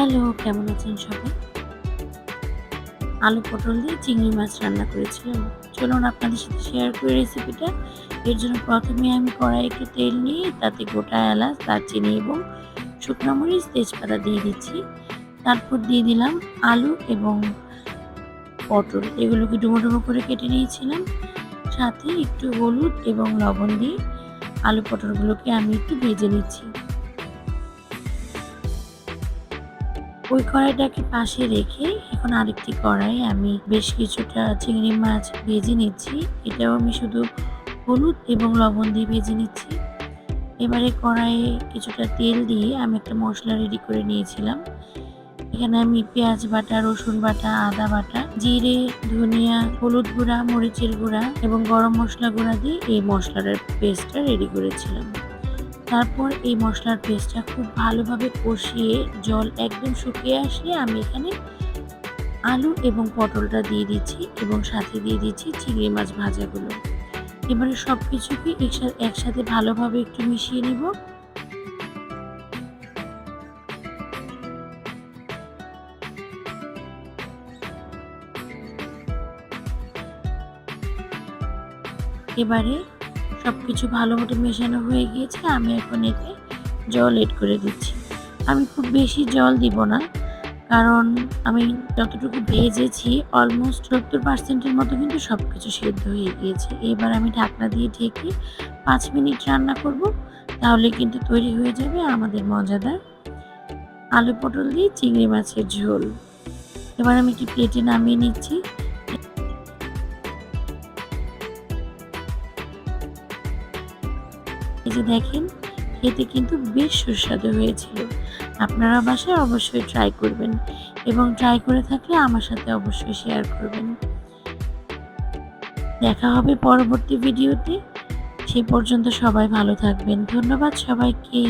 Hello, কেমন আছেন সবাই? আলু পটল দিয়ে চিংড়ি মাছ রান্না করেছিলাম। চলুন আপনাদের সাথে শেয়ার করি রেসিপিটা এর জন্য প্রথমে আমি কড়াই একটু তেল নিয়ে, তাতে গোটা এলাচ, দারচিনি এবং শুকনো মরিচ, তেজপাতা দিয়ে দিচ্ছি। তারপর দিয়ে দিলাম আলু এবং পটল। এগুলোকে ডুমো ডুমো করে কেটে নিয়েছিলাম। সাথে একটু হলুদ এবং লবণ দিয়ে আলু পটলগুলোকে আমি একটু ভেজে নিচ্ছি। ওই কড়াইটাকে পাশে রেখে এখন আরেকটি কড়াই আমি বেশ কিছুটা চিংড়ি মাছ ভেজে নিচ্ছি। এটাও আমি শুধু হলুদ এবং লবণ দিয়ে ভেজে নিচ্ছি। এবারে কড়াইয়ে কিছুটা তেল দিয়ে আমি একটা মশলা রেডি করে নিয়েছিলাম। এখানে আমি পেঁয়াজ বাটা, রসুন বাটা, আদা বাটা, জিরে, ধনিয়া, হলুদ গুঁড়া, মরিচের গুঁড়া এবং গরম মশলা গুঁড়া দিয়ে এই মশলাটার পেস্টটা রেডি করেছিলাম। তারপর এই মশলার পেস্টটা খুব ভালোভাবে কষিয়ে জল একদম শুকিয়ে আসলে আমি এখানে আলু এবং পটলটা দিয়ে দিচ্ছি এবং সাথে দিয়ে দিচ্ছি চিংড়ি মাছ ভাজাগুলো। এবারে সব কিছুকে একসাথে ভালোভাবে একটু মিশিয়ে নিব। এবারে সব কিছু ভালো মতো মেশানো হয়ে গিয়েছে, আমি এখন এতে জল এড করে দিচ্ছি। আমি খুব বেশি জল দিব না, কারণ আমি যতটুকু ভেজেছি অলমোস্ট সত্তর পার্সেন্টের মতো কিন্তু সব কিছু সেদ্ধ হয়ে গিয়েছে। এবার আমি ঢাকনা দিয়ে ঢেকে পাঁচ মিনিট রান্না করব, তাহলে কিন্তু তৈরি হয়ে যাবে আমাদের মজাদার আলু পটল দিয়ে চিংড়ি মাছের ঝোল। এবার আমি একটি প্লেটে নামিয়ে নিচ্ছি। যে দেখেন, খেতে কিন্তু বেশ সুস্বাদু হয়েছিল। আপনারা বাসায় অবশ্যই ট্রাই করবেন এবং ট্রাই করে থাকলে আমার সাথে অবশ্যই শেয়ার করবেন। দেখা হবে পরবর্তী ভিডিওতে সে পর্যন্ত সবাই ভালো থাকবেন। ধন্যবাদ সবাইকে।